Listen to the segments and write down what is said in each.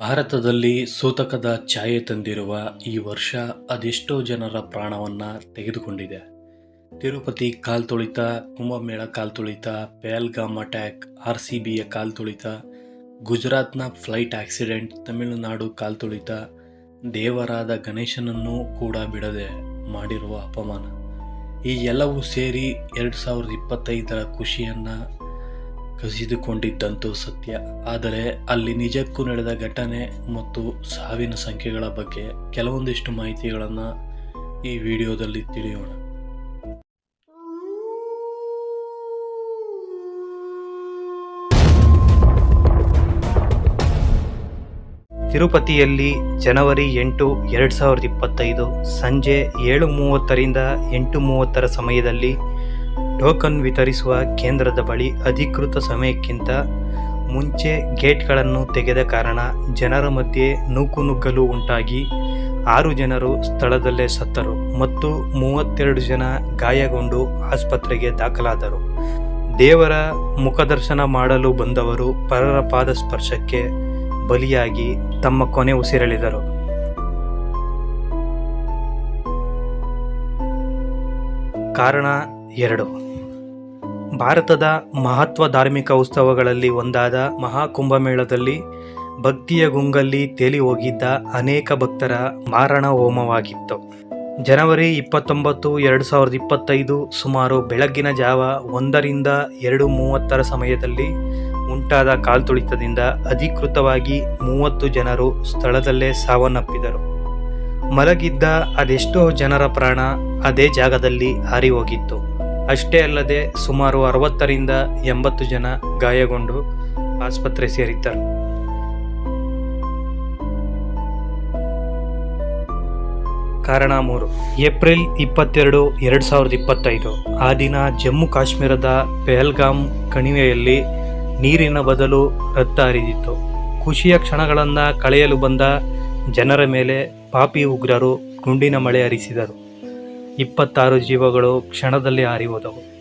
ಭಾರತದಲ್ಲಿ ಸೂತಕದ ಛಾಯೆ ತಂದಿರುವ ಈ ವರ್ಷ ಅದೆಷ್ಟೋ ಜನರ ಪ್ರಾಣವನ್ನ ತೆಗೆದುಕೊಂಡಿದೆ. ತಿರುಪತಿ ಕಾಲ್ತುಳಿತ, ಕುಂಭಮೇಳ ಕಾಲ್ತುಳಿತ, ಪೆಹಲ್ಗಾಮ್ ಅಟ್ಯಾಕ್, ಆರ್ ಸಿ ಬಿಯ ಕಾಲ್ತುಳಿತ, ಗುಜರಾತ್ನ ಫ್ಲೈಟ್ ಆಕ್ಸಿಡೆಂಟ್, ತಮಿಳುನಾಡು ಕಾಲ್ತುಳಿತ, ದೇವರಾದ ಗಣೇಶನನ್ನು ಕೂಡ ಬಿಡದೆ ಮಾಡಿರುವ ಅಪಮಾನ. ಈ ಎಲ್ಲವೂ ಸೇರಿ ಎರಡು ಸಾವಿರದ ಇಪ್ಪತ್ತೈದರ ಖುಷಿಯನ್ನ ಕಸಿದುಕೊಂಡಿದ್ದಂತೂ ಸತ್ಯ. ಆದರೆ ಅಲ್ಲಿ ನಿಜಕ್ಕೂ ನಡೆದ ಘಟನೆ ಮತ್ತು ಸಾವಿನ ಸಂಖ್ಯೆಗಳ ಬಗ್ಗೆ ಕೆಲವೊಂದಿಷ್ಟು ಮಾಹಿತಿಗಳನ್ನು ಈ ವಿಡಿಯೋದಲ್ಲಿ ತಿಳಿಯೋಣ. ತಿರುಪತಿಯಲ್ಲಿ ಜನವರಿ ಎಂಟು ಎರಡು ಸಾವಿರದ ಇಪ್ಪತ್ತೈದು ಸಂಜೆ ಏಳು ಮೂವತ್ತರಿಂದ ಎಂಟು ಮೂವತ್ತರ ಸಮಯದಲ್ಲಿ ಟೋಕನ್ ವಿತರಿಸುವ ಕೇಂದ್ರದ ಬಳಿ ಅಧಿಕೃತ ಸಮಯಕ್ಕಿಂತ ಮುಂಚೆ ಗೇಟ್ಗಳನ್ನು ತೆಗೆದ ಕಾರಣ ಜನರ ಮಧ್ಯೆ ನೂಕುನುಗ್ಗಲು ಉಂಟಾಗಿ ಆರು ಜನರು ಸ್ಥಳದಲ್ಲೇ ಸತ್ತರು ಮತ್ತು ಮೂವತ್ತೆರಡು ಜನ ಗಾಯಗೊಂಡು ಆಸ್ಪತ್ರೆಗೆ ದಾಖಲಾದರು. ದೇವರ ಮುಖದರ್ಶನ ಮಾಡಲು ಬಂದವರು ಪರರ ಪಾದ ಸ್ಪರ್ಶಕ್ಕೆ ಬಲಿಯಾಗಿ ತಮ್ಮ ಕೊನೆ ಉಸಿರೆಳೆದರು. ಕಾರಣ ಎರಡು. ಭಾರತದ ಮಹತ್ವ ಧಾರ್ಮಿಕ ಉತ್ಸವಗಳಲ್ಲಿ ಒಂದಾದ ಮಹಾಕುಂಭಮೇಳದಲ್ಲಿ ಭಕ್ತಿಯ ಗುಂಗಲ್ಲಿ ತೇಲಿ ಹೋಗಿದ್ದ ಅನೇಕ ಭಕ್ತರ ಮಾರಣ ಹೋಮವಾಗಿತ್ತು. ಜನವರಿ ಇಪ್ಪತ್ತೊಂಬತ್ತು, ಎರಡು ಸಾವಿರದ ಇಪ್ಪತ್ತೈದು ಸುಮಾರು ಬೆಳಗ್ಗಿನ ಜಾವ ಒಂದರಿಂದ ಎರಡು ಮೂವತ್ತರ ಸಮಯದಲ್ಲಿ ಉಂಟಾದ ಕಾಲ್ತುಳಿತದಿಂದ ಅಧಿಕೃತವಾಗಿ ಮೂವತ್ತು ಜನರು ಸ್ಥಳದಲ್ಲೇ ಸಾವನ್ನಪ್ಪಿದರು. ಮಲಗಿದ್ದ ಅದೆಷ್ಟೋ ಜನರ ಪ್ರಾಣ ಅದೇ ಜಾಗದಲ್ಲಿ ಹಾರಿ ಹೋಗಿತ್ತು. ಅಷ್ಟೇ ಅಲ್ಲದೆ ಸುಮಾರು ಅರವತ್ತರಿಂದ ಎಂಬತ್ತು ಜನ ಗಾಯಗೊಂಡು ಆಸ್ಪತ್ರೆ ಸೇರಿದ್ದರು. ಕಾರಣ ಮೂರು. ಏಪ್ರಿಲ್ ಇಪ್ಪತ್ತೆರಡು ಎರಡು ಸಾವಿರದ ಇಪ್ಪತ್ತೈದು. ಆ ದಿನ ಜಮ್ಮು ಕಾಶ್ಮೀರದ ಪೆಹಲ್ಗಾಮ್ ಕಣಿವೆಯಲ್ಲಿ ನೀರಿನ ಬದಲು ರಕ್ತ ಹರಿದಿತ್ತು. ಖುಷಿಯ ಕ್ಷಣಗಳನ್ನು ಕಳೆಯಲು ಬಂದ ಜನರ ಮೇಲೆ ಪಾಪಿ ಉಗ್ರರು ಗುಂಡಿನ ಮಳೆ ಹರಿಸಿದರು. ಇಪ್ಪತ್ತಾರು ಜೀವಗಳು ಕ್ಷಣದಲ್ಲಿ ಹಾರಿ ಹೋದವು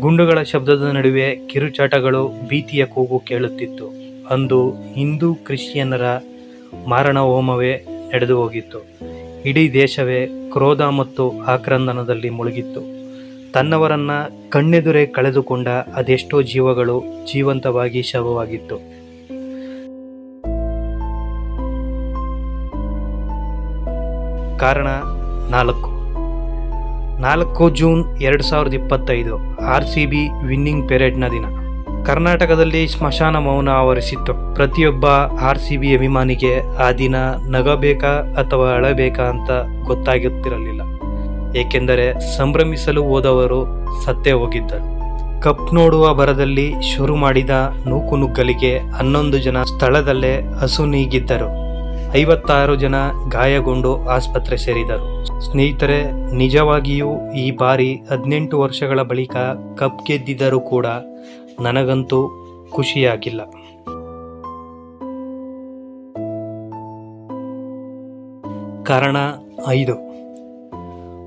ಗುಂಡುಗಳ ಶಬ್ದದ ನಡುವೆ ಕಿರುಚಾಟಗಳು ಭೀತಿಯ ಕೂಗು ಕೇಳುತ್ತಿತ್ತು. ಅಂದು ಹಿಂದೂ ಕ್ರಿಶ್ಚಿಯನ್ನರ ಮಾರಣ ಹೋಮವೇ ನಡೆದು ಹೋಗಿತ್ತು. ಇಡೀ ದೇಶವೇ ಕ್ರೋಧ ಮತ್ತು ಆಕ್ರಂದನದಲ್ಲಿ ಮುಳುಗಿತ್ತು. ತನ್ನವರನ್ನ ಕಣ್ಣೆದುರೇ ಕಳೆದುಕೊಂಡ ಅದೆಷ್ಟೋ ಜೀವಗಳು ಜೀವಂತವಾಗಿ ಶವವಾಗಿತ್ತು. ಕಾರಣ ನಾಲ್ಕು. ನಾಲ್ಕು ಜೂನ್ ಎರಡು ಸಾವಿರದ ಇಪ್ಪತ್ತೈದು, ಆರ್ ಸಿ ಬಿ ವಿನ್ನಿಂಗ್ ಪೆರೇಡ್ನ ದಿನ. ಕರ್ನಾಟಕದಲ್ಲಿ ಸ್ಮಶಾನ ಮೌನ ಆವರಿಸಿತ್ತು. ಪ್ರತಿಯೊಬ್ಬ ಆರ್ ಸಿ ಬಿ ಅಭಿಮಾನಿಗೆ ಆ ದಿನ ನಗಬೇಕಾ ಅಥವಾ ಅಳಬೇಕಾ ಅಂತ ಗೊತ್ತಾಗುತ್ತಿರಲಿಲ್ಲ. ಏಕೆಂದರೆ ಸಂಭ್ರಮಿಸಲು ಹೋದವರು ಸತ್ತೇ ಹೋಗಿದ್ದರು. ಕಪ್ ನೋಡುವ ಬರದಲ್ಲಿ ಶುರು ಮಾಡಿದ ನೂಕುನುಗ್ಗಲಿಗೆ ಹನ್ನೊಂದು ಜನ ಸ್ಥಳದಲ್ಲೇ ಹಸು ನೀಗಿದ್ದರು. ಐವತ್ತಾರು ಜನ ಗಾಯಗೊಂಡು ಆಸ್ಪತ್ರೆ ಸೇರಿದರು. ಸ್ನೇಹಿತರೆ, ನಿಜವಾಗಿಯೂ ಈ ಬಾರಿ ಹದಿನೆಂಟು ವರ್ಷಗಳ ಬಳಿಕ ಕಪ್ ಗೆದ್ದಿದ್ದರೂ ಕೂಡ ನನಗಂತೂ ಖುಷಿಯಾಗಿಲ್ಲ. ಕಾರಣ ಐದು.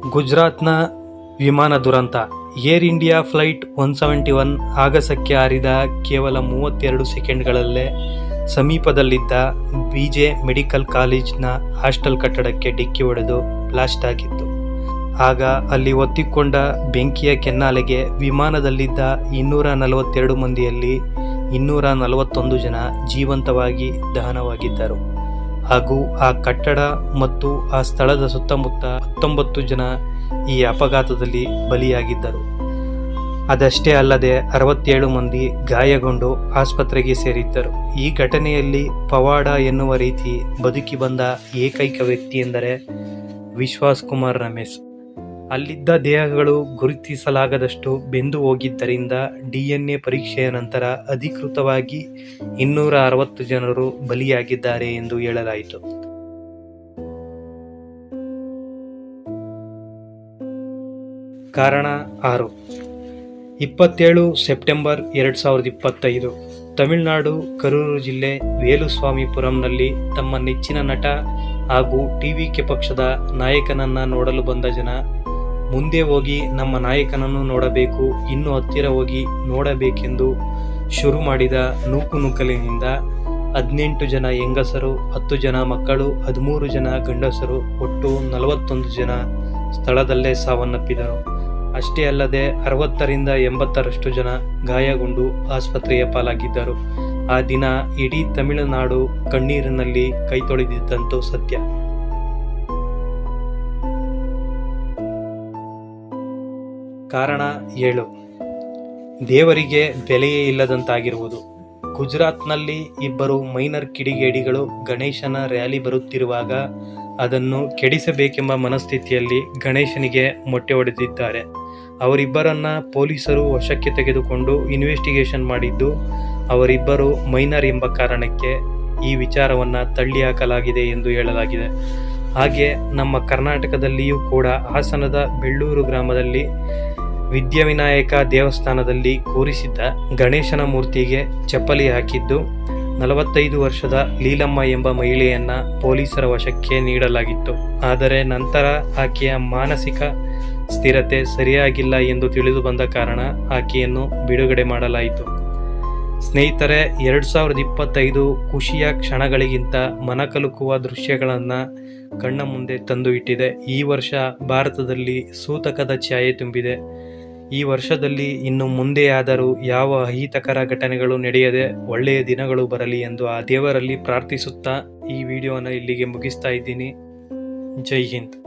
ಗುಜರಾತ್ನ ವಿಮಾನ ದುರಂತ. Air India flight one seventy one ಆಗಸಕ್ಕೆ ಹಾರಿದ ಕೇವಲ ಮೂವತ್ತೆರಡು ಸೆಕೆಂಡ್ಗಳಲ್ಲೇ ಸಮೀಪದಲ್ಲಿದ್ದ ಬಿ ಜೆ ಮೆಡಿಕಲ್ ಕಾಲೇಜ್ನ ಹಾಸ್ಟೆಲ್ ಕಟ್ಟಡಕ್ಕೆ ಡಿಕ್ಕಿ ಹೊಡೆದು ಬ್ಲಾಸ್ಟ್ ಆಗಿತ್ತು. ಆಗ ಅಲ್ಲಿ ಒತ್ತಿಕೊಂಡ ಬೆಂಕಿಯ ಕೆನ್ನಾಲೆಗೆ ವಿಮಾನದಲ್ಲಿದ್ದ ಇನ್ನೂರ ನಲವತ್ತೆರಡು ಮಂದಿಯಲ್ಲಿ ಇನ್ನೂರ ನಲವತ್ತೊಂದು ಜನ ಜೀವಂತವಾಗಿ ದಹನವಾಗಿದ್ದರು. ಹಾಗೂ ಆ ಕಟ್ಟಡ ಮತ್ತು ಆ ಸ್ಥಳದ ಸುತ್ತಮುತ್ತ ಹತ್ತೊಂಬತ್ತು ಜನ ಈ ಅಪಘಾತದಲ್ಲಿ ಬಲಿಯಾಗಿದ್ದರು. ಅದಷ್ಟೇ ಅಲ್ಲದೆ ಅರವತ್ತೇಳು ಮಂದಿ ಗಾಯಗೊಂಡು ಆಸ್ಪತ್ರೆಗೆ ಸೇರಿದ್ದರು. ಈ ಘಟನೆಯಲ್ಲಿ ಪವಾಡ ಎನ್ನುವ ರೀತಿ ಬದುಕಿ ಬಂದ ಏಕೈಕ ವ್ಯಕ್ತಿ ಎಂದರೆ ವಿಶ್ವಾಸ್ ಕುಮಾರ್ ರಮೇಶ್. ಅಲ್ಲಿದ್ದ ದೇಹಗಳು ಗುರುತಿಸಲಾಗದಷ್ಟು ಬೆಂದು ಹೋಗಿದ್ದರಿಂದ ಡಿಎನ್ಎ ಪರೀಕ್ಷೆಯ ನಂತರ ಅಧಿಕೃತವಾಗಿ ಇನ್ನೂರ ಅರವತ್ತು ಜನರು ಬಲಿಯಾಗಿದ್ದಾರೆ ಎಂದು ಹೇಳಲಾಯಿತು. ಕಾರಣ ಆರು. ಇಪ್ಪತ್ತೇಳು ಸೆಪ್ಟೆಂಬರ್ ಎರಡು ಸಾವಿರದ ಇಪ್ಪತ್ತೈದು, ತಮಿಳುನಾಡು ಕರೂರು ಜಿಲ್ಲೆ ವೇಲುಸ್ವಾಮಿಪುರಂನಲ್ಲಿ ತಮ್ಮ ನೆಚ್ಚಿನ ನಟ ಹಾಗೂ ಟಿವಿಕೆ ಪಕ್ಷದ ನಾಯಕನನ್ನು ನೋಡಲು ಬಂದ ಜನ, ಮುಂದೆ ಹೋಗಿ ನಮ್ಮ ನಾಯಕನನ್ನು ನೋಡಬೇಕು, ಇನ್ನು ಹತ್ತಿರ ಹೋಗಿ ನೋಡಬೇಕೆಂದು ಶುರು ಮಾಡಿದ ನೂಕುನುಕ್ಕಲಿನಿಂದ ಹದಿನೆಂಟು ಜನ ಹೆಂಗಸರು, ಹತ್ತು ಜನ ಮಕ್ಕಳು, ಹದಿಮೂರು ಜನ ಗಂಡಸರು, ಒಟ್ಟು ನಲವತ್ತೊಂದು ಜನ ಸ್ಥಳದಲ್ಲೇ ಸಾವನ್ನಪ್ಪಿದರು. ಅಷ್ಟೇ ಅಲ್ಲದೆ ಅರವತ್ತರಿಂದ ಎಂಬತ್ತರಷ್ಟು ಜನ ಗಾಯಗೊಂಡು ಆಸ್ಪತ್ರೆಯ ಪಾಲಾಗಿದ್ದರು. ಆ ದಿನ ಇಡೀ ತಮಿಳುನಾಡು ಕಣ್ಣೀರಿನಲ್ಲಿ ಕೈ ತೊಳೆದಿದ್ದಂತೂ ಸತ್ಯ. ಕಾರಣ ಏಳು. ದೇವರಿಗೆ ಬೆಲೆಯೇ ಇಲ್ಲದಂತಾಗಿರುವುದು. ಗುಜರಾತ್ನಲ್ಲಿ ಇಬ್ಬರು ಮೈನರ್ ಕಿಡಿಗೇಡಿಗಳು ಗಣೇಶನ ರ್ಯಾಲಿ ಬರುತ್ತಿರುವಾಗ ಅದನ್ನು ಕೆಡಿಸಬೇಕೆಂಬ ಮನಸ್ಥಿತಿಯಲ್ಲಿ ಗಣೇಶನಿಗೆ ಮೊಟ್ಟೆ ಹೊಡೆದಿದ್ದಾರೆ ಅವರಿಬ್ಬರನ್ನ ಪೊಲೀಸರು ವಶಕ್ಕೆ ತೆಗೆದುಕೊಂಡು ಇನ್ವೆಸ್ಟಿಗೇಷನ್ ಮಾಡಿದ್ದು, ಅವರಿಬ್ಬರು ಮೈನರ್ ಎಂಬ ಕಾರಣಕ್ಕೆ ಈ ವಿಚಾರವನ್ನು ತಳ್ಳಿ ಹಾಕಲಾಗಿದೆ ಎಂದು ಹೇಳಲಾಗಿದೆ. ಹಾಗೆ ನಮ್ಮ ಕರ್ನಾಟಕದಲ್ಲಿಯೂ ಕೂಡ ಹಾಸನದ ಬೆಳ್ಳೂರು ಗ್ರಾಮದಲ್ಲಿ ವಿದ್ಯಾವಿನಾಯಕ ದೇವಸ್ಥಾನದಲ್ಲಿ ಕೂರಿಸಿದ್ದ ಗಣೇಶನ ಮೂರ್ತಿಗೆ ಚಪ್ಪಲಿ ಹಾಕಿದ್ದು, ನಲವತ್ತೈದು ವರ್ಷದ ಲೀಲಮ್ಮ ಎಂಬ ಮಹಿಳೆಯನ್ನ ಪೊಲೀಸರ ವಶಕ್ಕೆ ನೀಡಲಾಗಿತ್ತು. ಆದರೆ ನಂತರ ಆಕೆಯ ಮಾನಸಿಕ ಸ್ಥಿರತೆ ಸರಿಯಾಗಿಲ್ಲ ಎಂದು ತಿಳಿದು ಬಂದ ಕಾರಣ ಆಕೆಯನ್ನು ಬಿಡುಗಡೆ ಮಾಡಲಾಯಿತು. ಸ್ನೇಹಿತರೆ, ಎರಡು ಸಾವಿರದ ಇಪ್ಪತ್ತೈದು ಖುಷಿಯ ಕ್ಷಣಗಳಿಗಿಂತ ಮನಕಲುಕುವ ದೃಶ್ಯಗಳನ್ನು ಕಣ್ಣ ಮುಂದೆ ತಂದು ಇಟ್ಟಿದೆ ಈ ವರ್ಷ ಭಾರತದಲ್ಲಿ ಸೂತಕದ ಛಾಯೆ ತುಂಬಿದೆ. ಈ ವರ್ಷದಲ್ಲಿ ಇನ್ನು ಮುಂದೆಯಾದರೂ ಯಾವ ಅಹಿತಕರ ಘಟನೆಗಳು ನಡೆಯದೆ ಒಳ್ಳೆಯ ದಿನಗಳು ಬರಲಿ ಎಂದು ಆ ದೇವರಲ್ಲಿ ಪ್ರಾರ್ಥಿಸುತ್ತಾ ಈ ವಿಡಿಯೋನ ಇಲ್ಲಿಗೆ ಮುಗಿಸ್ತಾ ಇದ್ದೀನಿ. ಜೈ ಹಿಂದ್.